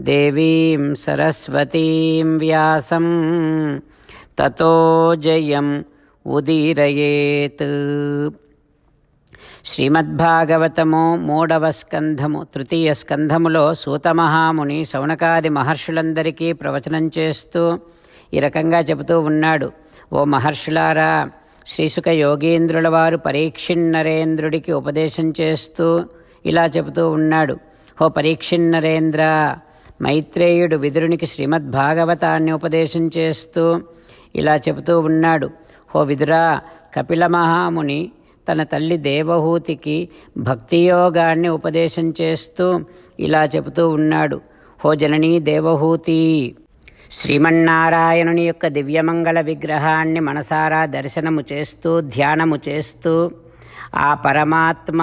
దేవీం సరస్వతీం వ్యాసం తతో జయం ఉదీరయేత్ శ్రీమద్భాగవతము మూడవ స్కంధము తృతీయ స్కంధములో సూతమహాముని శౌనకాది మహర్షులందరికీ ప్రవచనం చేస్తూ ఈ రకంగా చెబుతూ ఉన్నాడు. ఓ మహర్షులారా శ్రీసుక యోగీంద్రుల వారు పరీక్షిన్నరేంద్రుడికి ఉపదేశం చేస్తూ ఇలా చెబుతూ ఉన్నాడు. ఓ పరీక్షిన్నరేంద్ర మైత్రేయుడు విదురునికి శ్రీమద్భాగవతాన్ని ఉపదేశం చేస్తూ ఇలా చెబుతూ ఉన్నాడు. హో విదురా కపిల మహాముని తన తల్లి దేవహూతికి భక్తియోగాన్ని ఉపదేశం చేస్తూ ఇలా చెబుతూ ఉన్నాడు. హో జననీ దేవహూతి శ్రీమన్నారాయణుని యొక్క దివ్యమంగళ విగ్రహాన్ని మనసారా దర్శనము చేస్తూ ధ్యానము చేస్తూ ఆ పరమాత్మ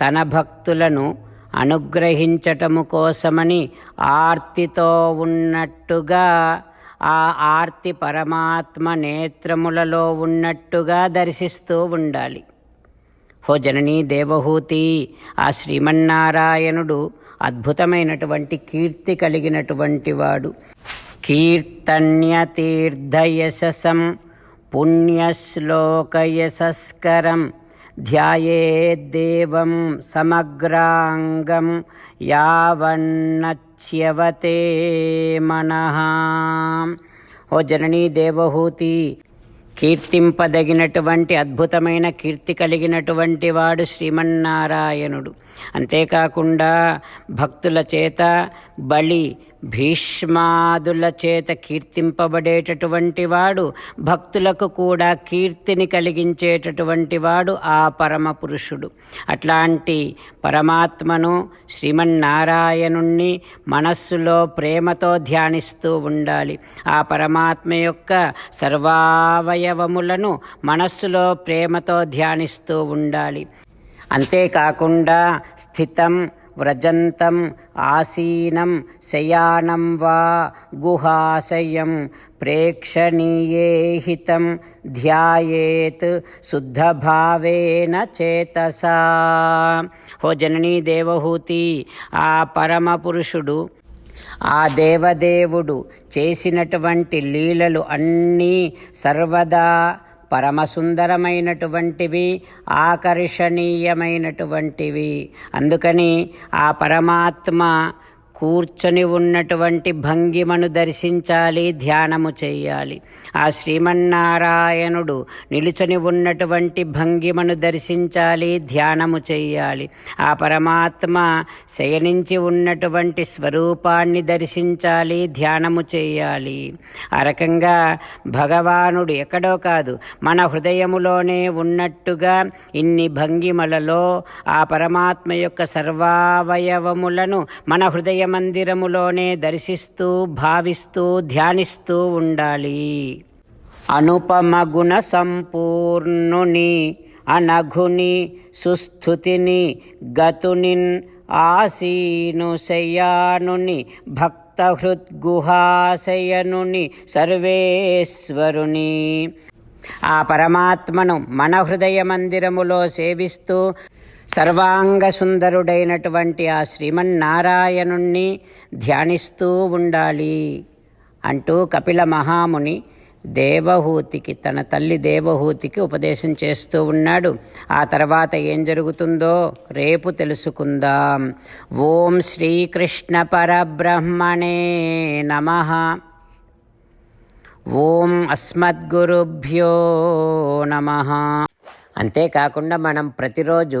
తన భక్తులను అనుగ్రహించటము కోసమని ఆర్తితో ఉన్నట్టుగా ఆ ఆర్తి పరమాత్మ నేత్రములలో ఉన్నట్టుగా దర్శిస్తూ ఉండాలి. హో జననీ దేవహూతి ఆ శ్రీమన్నారాయణుడు అద్భుతమైనటువంటి కీర్తి కలిగినటువంటి వాడు. కీర్తన్యతీర్థయశసం పుణ్యశ్లోకయశస్కరం ధ్యాయేద్దేవం సమగ్రాంగం యావన్నచ్యవతే మనః ఓ జననీ దేవహూతి కీర్తింపదగినటువంటి అద్భుతమైన కీర్తి కలిగినటువంటి వాడు శ్రీమన్నారాయణుడు. అంతేకాకుండా భక్తుల చేత బలి భీష్మాదుల చేత కీర్తింపబడేటటువంటి వాడు భక్తులకు కూడా కీర్తిని కలిగించేటటువంటి వాడు ఆ పరమ పురుషుడు అట్లాంటి పరమాత్మను శ్రీమన్నారాయణుణ్ణి మనస్సులో ప్రేమతో ధ్యానిస్తూ ఉండాలి. ఆ పరమాత్మ యొక్క సర్వావయవములను మనస్సులో ప్రేమతో ధ్యానిస్తూ ఉండాలి. అంతేకాకుండా స్థితం వ్రజంతం ఆసీనం శయానం వా గుహాశయం ప్రేక్షణీయే హితం ధ్యాయేత్ శుద్ధభావేన చేతసా హో జననీ దేవహూతి ఆ పరమ పురుషుడు ఆ దేవదేవుడు చేసినటువంటి లీలలు అన్నీ సర్వదా పరమసుందరమైనటువంటివి ఆకర్షణీయమైనటువంటివి. అందుకని ఆ పరమాత్మ కూర్చొని ఉన్నటువంటి భంగిమను దర్శించాలి ధ్యానము చేయాలి ఆ శ్రీమన్నారాయణుడు నిలుచొని ఉన్నటువంటి భంగిమను దర్శించాలి ధ్యానము చేయాలి ఆ పరమాత్మ శయనించి ఉన్నటువంటి స్వరూపాన్ని దర్శించాలి ధ్యానము చేయాలి ఆ రకంగా భగవానుడు ఎక్కడో కాదు మన హృదయములోనే ఉన్నట్టుగా ఇన్ని భంగిమలలో ఆ పరమాత్మ యొక్క సర్వావయవములను మన హృదయం మందిరములోనే దర్శిస్తూ భావిస్తూ ధ్యానిస్తూ ఉండాలి. అనుపమ గుణ సంపూర్ణుని అనఘుని సుస్థుతిని గతునిన్ ఆసీను శయానుని భక్త హృద్గుహాశయనుని సర్వేశ్వరుని. ఆ పరమాత్మను మన హృదయ మందిరములో సేవిస్తూ సర్వాంగ సుందరుడైనటువంటి ఆ శ్రీమన్నారాయణుణ్ణి ధ్యానిస్తూ ఉండాలి అంటూ కపిల మహాముని దేవహూతికి తన తల్లి దేవహూతికి ఉపదేశం చేస్తూ ఉన్నాడు. ఆ తర్వాత ఏం జరుగుతుందో రేపు తెలుసుకుందాం. ఓం శ్రీకృష్ణ పరబ్రహ్మణే నమ. ఓం అస్మద్గురుభ్యో నమ. అంతేకాకుండా మనం ప్రతిరోజు